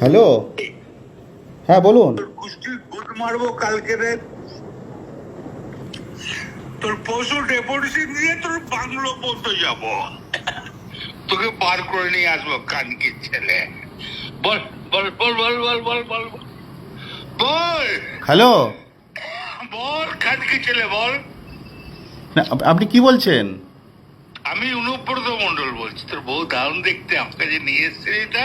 Hello? হ্যাঁ বলুন। মারবো কালকে রে। তোর পশু ডেপুটেশন দিয়ে তোর বাংলো পর্যন্ত যাব। তোকে বার করে নিয়ে আসব কানকির ছেলে। বল বল বল বল বল বল বল বল। বল। হ্যালো? বল কানকি ছেলে বল। আপনি কি বলছেন? আমি অনুব্রত মন্ডল বলছি। তোর বউ দারুণ দেখতে আমাকে যে নিয়ে এসছে এটা।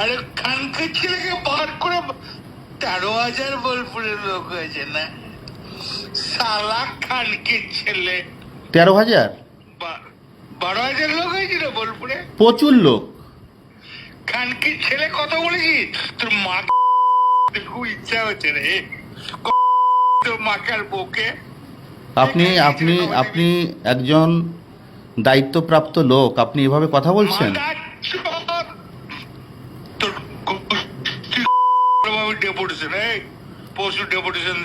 আরে খানকে ছেলেকে বার করে তেরো হাজার বোলপুরের লোক হয়েছে না? সালা খানকে ছেলে। তেরো হাজার? বারো হাজার লোক হয়েছিল বোলপুরে? প্রচুর লোক। খানকি ছেলে কত বলেছিস তোর মা খুব ইচ্ছা হচ্ছে রে। তোর মাকার বউকে? আপনি আপনি আপনি একজন দায়িত্বপ্রাপ্ত লোক। আপনি এভাবে কথা বলছেন? ডেপুটেশন এই পরশু ডেপুটেশন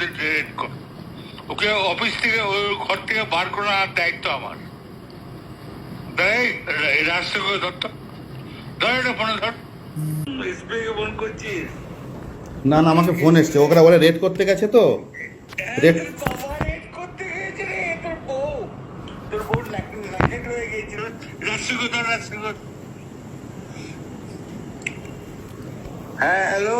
ওকে অফিস থেকে ওই ঘর থেকে বার করার দায়িত্ব আমার। দেয় রাষ্ট্রকে ধরত ধর ফোনে ধর ফোন করছিস? না না আমাকে ফোন এসছে। বলে রেড করতে গেছে তো। রেড হ্যাঁ হ্যালো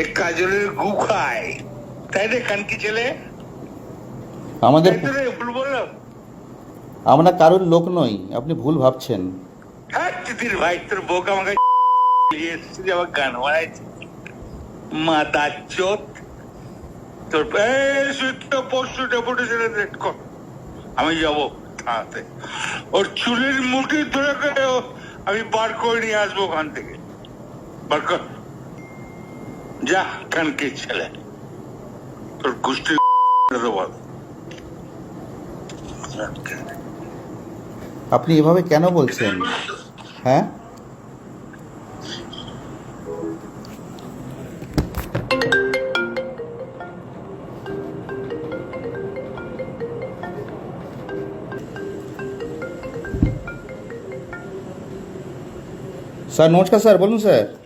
এ কাজলের গু খায়। তাই রে খানকি ছেলে? আমাদের ভুল বললাম। আমরা কারোর লোক নই আপনি ভুল ভাবছেন। হ্যাঁ ভাই তোর আমাকে এসেছে আমার গান বানাইছে। মাতা চোত। তোর পরশু ডেপুটেশনে রেট কর। আমি যাব থানাতে। ওর চুলের মুঠি ধরে আমি বার করে নিয়ে আসব ওখান থেকে। বার কর। যা কানকে ছেলে তোর গোষ্ঠী বল আপনি এভাবে কেন বলছেন? হ্যাঁ? স্যার, নমস্কার স্যার, বলুন স্যার।